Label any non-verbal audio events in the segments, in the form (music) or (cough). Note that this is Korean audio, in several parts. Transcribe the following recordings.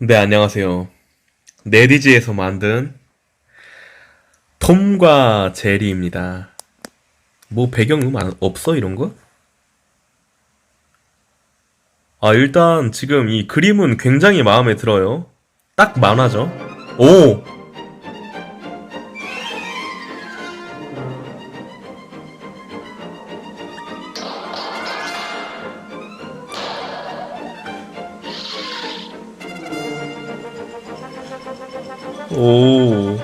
네, 안녕하세요. 네디지에서 만든 톰과 제리입니다. 뭐 배경음 안- 없어, 이런 거? 아, 일단 지금 이 그림은 굉장히 마음에 들어요. 딱 만화죠. 오! 오.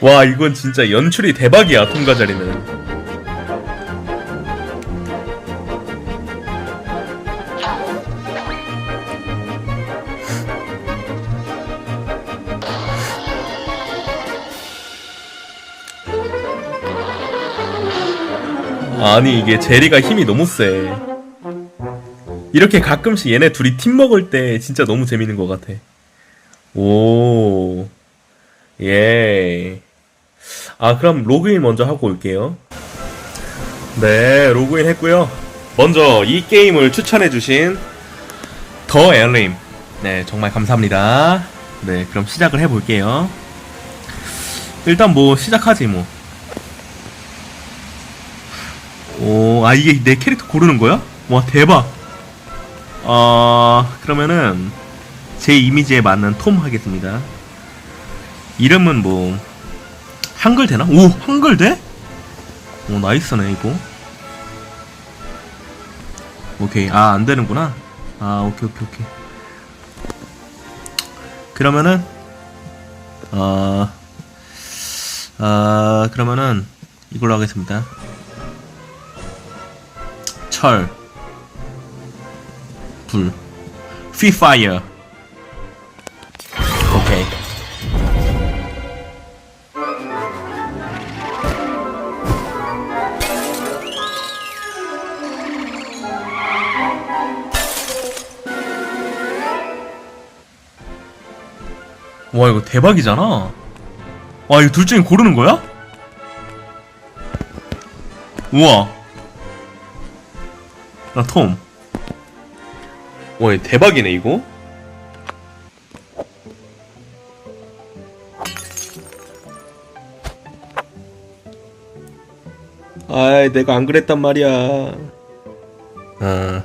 와, 이건 진짜 연출이 대박이야, 통과자리는. 아니, 이게 제리가 힘이 너무 세. 이렇게 가끔씩 얘네 둘이 팀 먹을 때 진짜 너무 재밌는 것 같아. 오, 예. 아, 그럼 로그인 먼저 하고 올게요. 네, 로그인 했고요. 먼저 이 게임을 추천해주신 더 엘림. 네, 정말 감사합니다. 네, 그럼 시작을 해볼게요. 일단 뭐, 시작하지 뭐. 오, 아, 이게 내 캐릭터 고르는 거야? 와, 대박. 어, 그러면은, 제 이미지에 맞는 톰 하겠습니다. 이름은 뭐, 한글 되나? 오, 한글 돼? 오, 나이스네, 이거. 오케이. 아, 안 되는구나. 아, 오케이, 오케이, 오케이. 그러면은, 어, 아, 그러면은, 이걸로 하겠습니다. 철, 불, fire. 오케이. 와 이거 대박이잖아. 와 이거 둘 중에 고르는 거야? 우와. 나 톰. 와, 대박이네, 이거. 아이, 내가 안 그랬단 말이야. 아.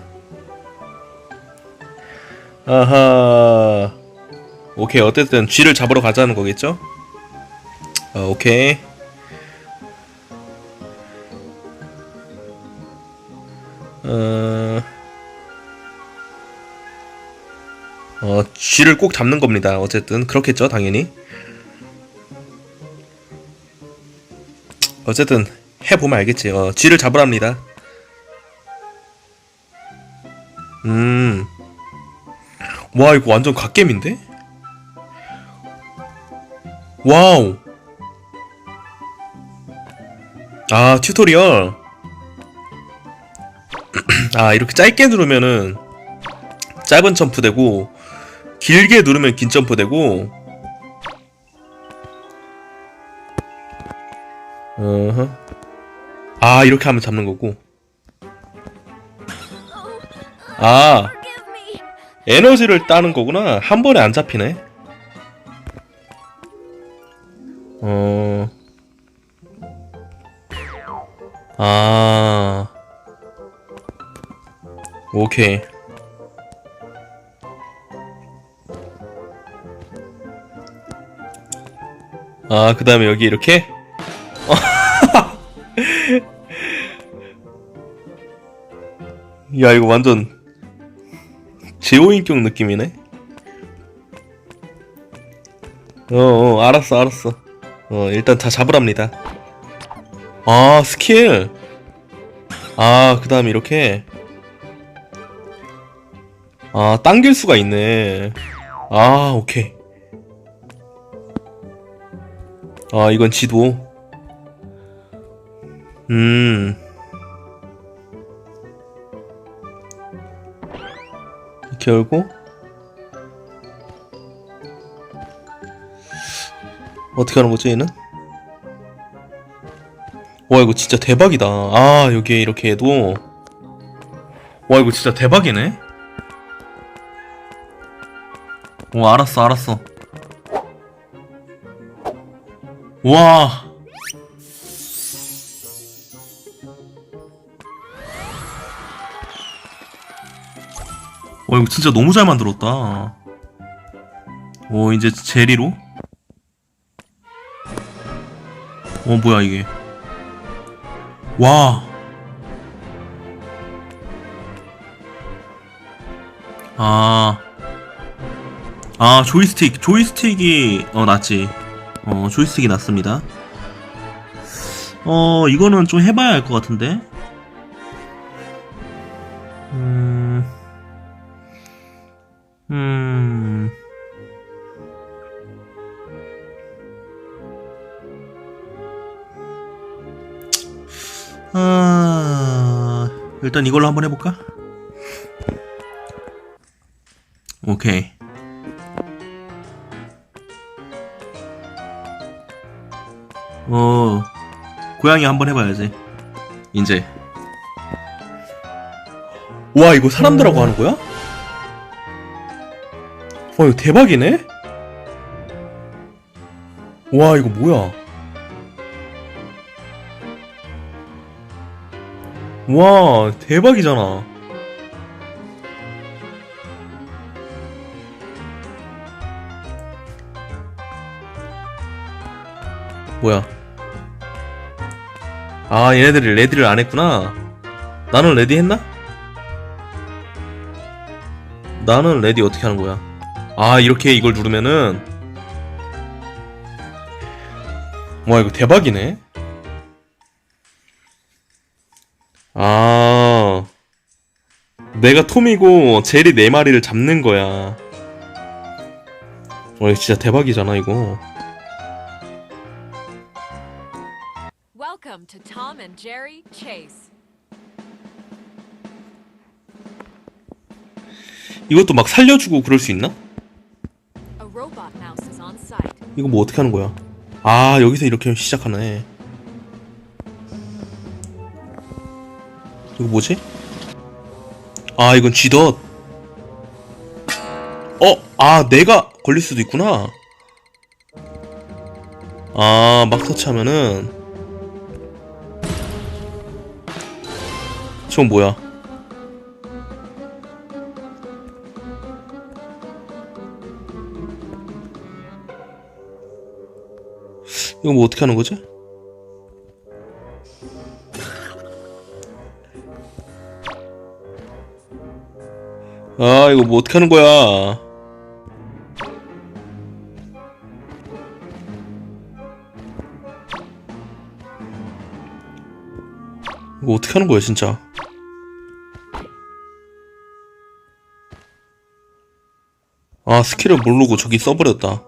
아하. 오케이, 어쨌든 쥐를 잡으러 가자는 거겠죠? 어, 오케이. 어... 어, 쥐를 꼭 잡는 겁니다. 어쨌든 그렇겠죠, 당연히. 어쨌든 해보면 알겠지. 어, 쥐를 잡으랍니다. 음, 와 이거 완전 갓겜인데? 와우. 아 튜토리얼. (clears throat) 아 이렇게 짧게 누르면은 짧은 점프 되고 길게 누르면 긴 점프 되고 어허. 아 이렇게 하면 잡는 거고. 아. 에너지를 따는 거구나. 한 번에 안 잡히네. 어... 아... 오케이 아, 그 다음에 여기 이렇게? (laughs) 야, 이거 완전 제오인격 느낌이네? 어, 어, 알았어, 알았어. 어, 일단 다 잡으랍니다. 아, 스킬! 아, 그 다음에 이렇게. 아, 당길 수가 있네. 아, 오케이. 아, 이건 지도. 음. 이렇게 열고. 어떻게 하는 거지, 얘는? 와, 이거 진짜 대박이다. 아, 여기에 이렇게 해도. 와 이거 진짜 대박이네. 오 알았어 알았어. 와. 와 이거 진짜 너무 잘 만들었다. 오 이제 제리로? 어 뭐야 이게? 와. 아. 아, 조이스틱. 조이스틱이, 어, 낫지. 어, 조이스틱이 낫습니다. 어, 이거는 좀 해봐야 할 것 같은데? 음. 음. 아, 일단 이걸로 한번 해볼까? 오케이. 어, 고양이 한번 해봐야지. 이제. 와, 이거 사람들하고 하는 거야? 와, 이거 대박이네? 와, 이거 뭐야? 와, 대박이잖아. 뭐야? 아, 얘네들이 레디를 안 했구나. 나는 레디 했나? 나는 레디 어떻게 하는 거야? 아, 이렇게 이걸 누르면은. 와, 이거 대박이네. 아. 내가 톰이고 젤이 네 마리를 잡는 거야. 와, 진짜 대박이잖아, 이거. And Jerry Chase. 이것도 막 살려주고 그럴 수 있나? A robot mouse is on site. 이거 뭐 어떻게 하는 거야? 아 여기서 이렇게 시작하네. 이거 뭐지? 아 이건 쥐덫. 어, 아 내가 걸릴 수도 있구나. 아막 터치하면은 저건 뭐야? 이거 뭐 어떻게 하는 거지? 아 이거 뭐 어떻게 하는 거야? 이거 어떻게 하는 거야 진짜? 아 스킬을 모르고 저기 써버렸다.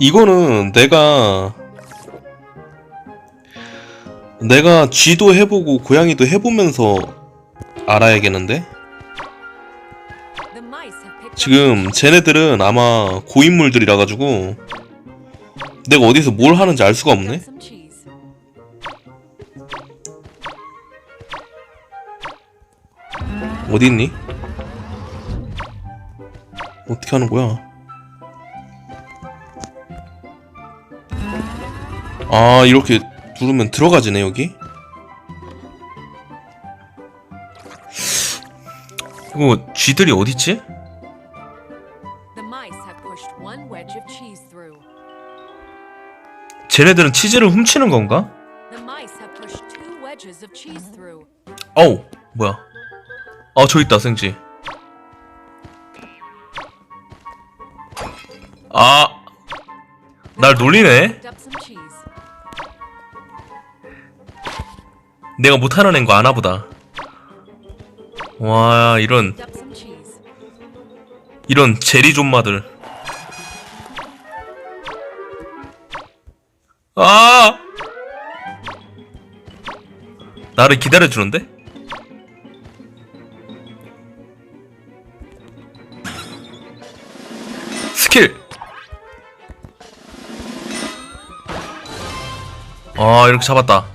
이거는 내가 내가 쥐도 해보고 고양이도 해보면서 알아야겠는데? 지금 쟤네들은 아마 고인물들이라 가지고 내가 어디서 뭘 하는지 알 수가 없네. 어디 있니? 어떻게 하는 거야? 아 이렇게 누르면 들어가지네 여기? 이거 쥐들이 어딨지? 쟤네들은 치즈를 훔치는 건가? 어우 뭐야 아 저 있다 생지 아 날 놀리네 up some cheese. 내가 못하는 애인 거 아나 보다 와 이런. 이런 제리 존마들 아! 나를 기다려주는데? 스킬! 아, 이렇게 잡았다.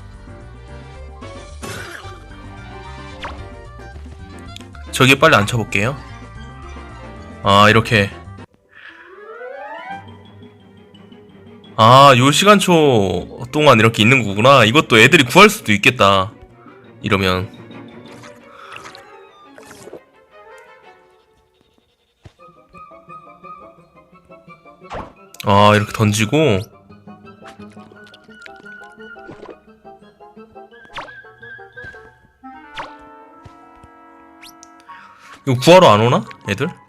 저기 빨리 앉혀볼게요. 아, 이렇게. 아, 요 시간초 동안 이렇게 있는 거구나. 이것도 애들이 구할 수도 있겠다. 이러면. 아, 이렇게 던지고. 이거 구하러 안 오나? 애들?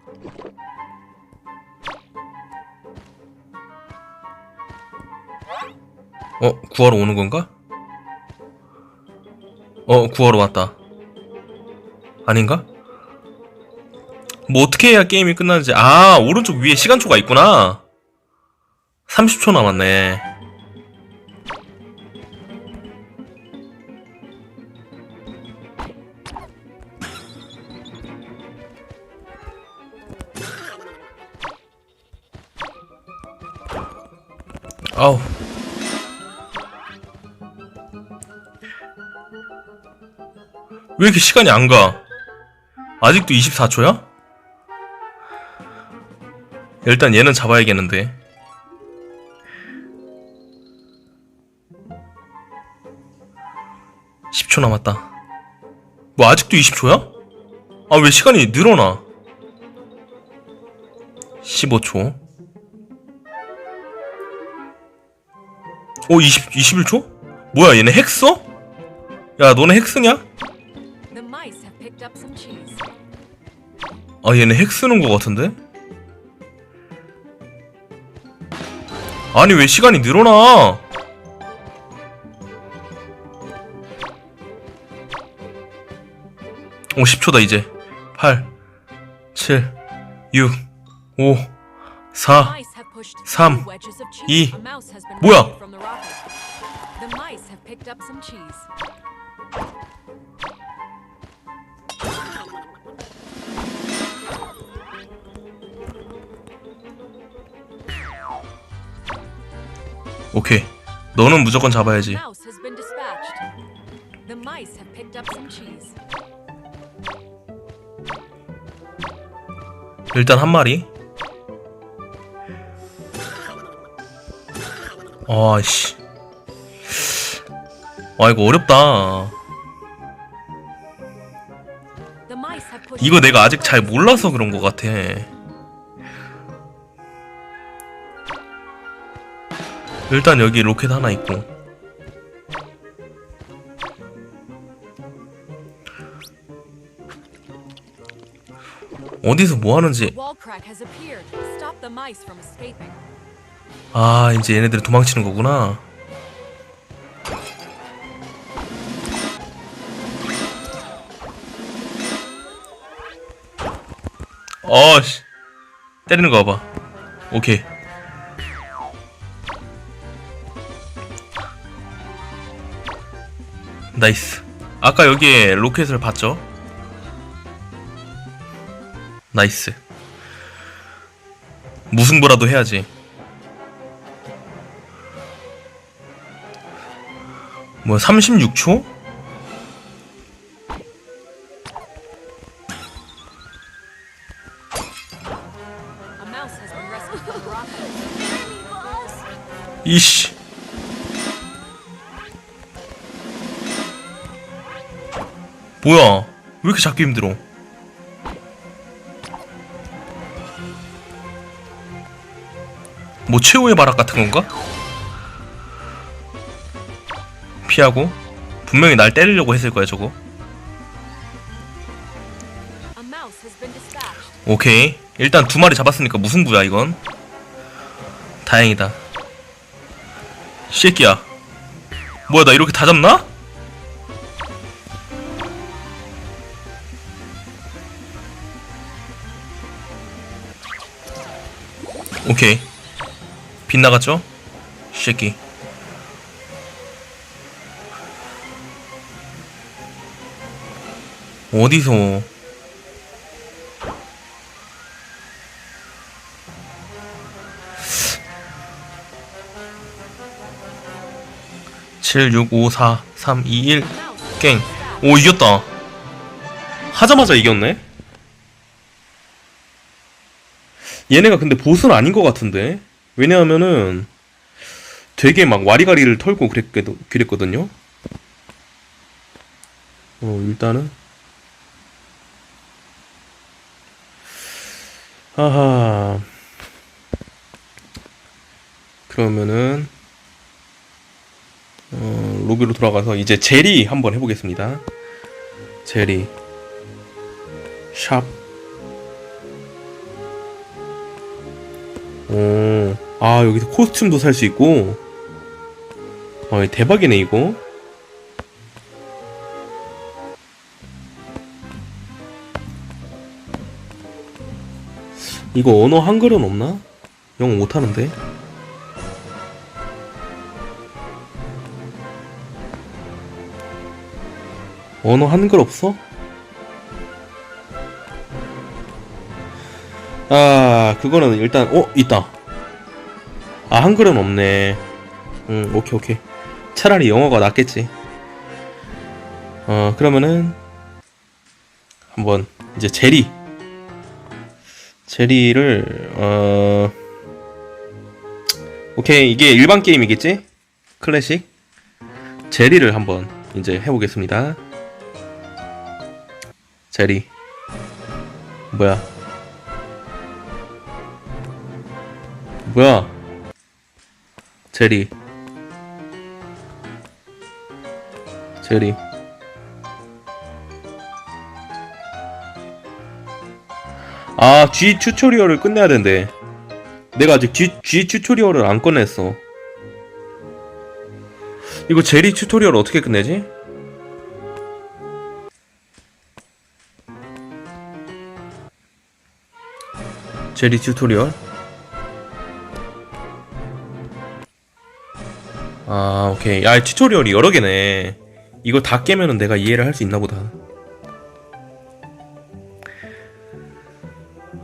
어, 구하러 오는 건가? 어, 구하러 왔다. 아닌가? 뭐 어떻게 해야 게임이 끝나는지. 아, 오른쪽 위에 시간초가 있구나. 30초 남았네. 왜 이렇게 시간이 안 가? 아직도 24초야? 일단 얘는 잡아야겠는데. 십초 남았다. 뭐 아직도 20초야? 아 왜 시간이 늘어나? 15초. 오 20, 21초? 뭐야 얘네 핵 써? 야 너네 핵 쓰냐? 아 얘네 핵 쓰는 거 같은데? 아니 왜 시간이 늘어나? 오 10초다 이제 8 7 6 5 4 Mice have pushed 삼, 오케이 너는 무조건 잡아야지. 일단 한 마리 아씨 아 이거 어렵다 이거 내가 아직 잘 몰라서 그런 것 같아. 일단 여기 로켓 하나 있고. 어디서 뭐 하는지. 아, 이제 얘네들이 도망치는 거구나. 어씨. 때리는 거 봐봐. 오케이. 나이스. 아까 여기에 로켓을 봤죠? 나이스. 무승부라도 해야지. 뭐 36초? A mouse 뭐야? 왜 이렇게 잡기 힘들어? 뭐 최후의 바락 같은 건가? 피하고 분명히 날 때리려고 했을 거야 저거. 오케이. 일단 두 마리 잡았으니까 무승부야 이건. 다행이다. 새끼야. 뭐야 나 이렇게 다 잡나? 오케이. 빗나갔죠? 새끼. 어디서? (7654) (321) 깽 오 이겼다. 하자마자 이겼네? 얘네가 근데 보스는 아닌 것 같은데. 왜냐하면은 되게 막 와리가리를 털고 그랬거든, 그랬거든요. 어, 일단은. 하하. 그러면은, 어, 로비로 돌아가서 이제 제리 한번 해보겠습니다. 제리. 샵. 오, 아, 여기서 코스튬도 살 수 있고. 어, 대박이네, 이거. 이거 언어 한글은 없나? 영어 못하는데. 언어 한글 없어? 아, 그거는 일단, 어, 있다. 아, 한글은 없네. 음, 오케이, 오케이. 차라리 영어가 낫겠지. 어, 그러면은, 한번, 이제 제리. 제리를, 어, 오케이, 이게 일반 게임이겠지? 클래식? 제리를 한번, 이제 해보겠습니다. 제리. 뭐야. 뭐야? 제리. 제리. 아, G 튜토리얼을 끝내야 된대. 내가 아직 G, G 튜토리얼을 안 끝냈어. 이거 제리 튜토리얼 어떻게 끝내지? 제리 튜토리얼? 아, 오케이. 야, 튜토리얼이 여러 개네. 이거 다 깨면은 내가 이해를 할 수 있나 보다.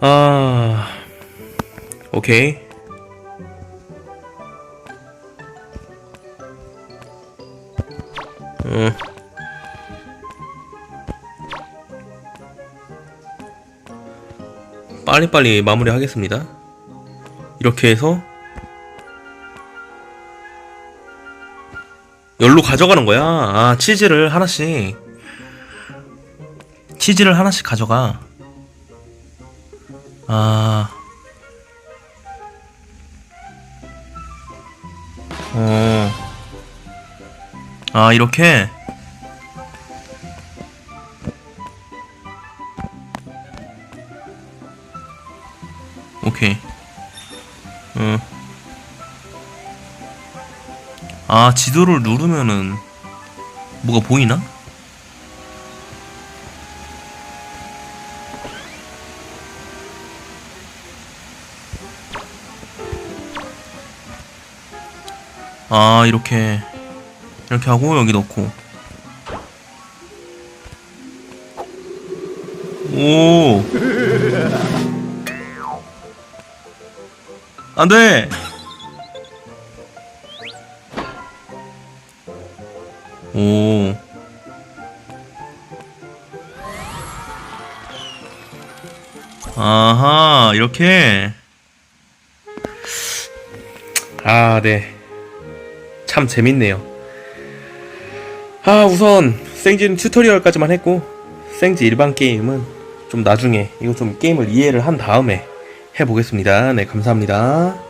아, 오케이. 음. 빨리빨리 마무리 하겠습니다. 이렇게 해서 가져가는 거야. 아, 치즈를 하나씩. 치즈를 하나씩 가져가. 아. 어. 아, 이렇게? 아, 지도를 누르면은 뭐가 보이나? 아, 이렇게. 이렇게 하고 여기 넣고. 오. 안 돼. 이렇게. 아, 네. 참 재밌네요. 아, 우선 생지는 튜토리얼까지만 했고 생지 일반 게임은 좀 나중에 이거 좀 게임을 이해를 한 다음에 해보겠습니다. 네, 감사합니다.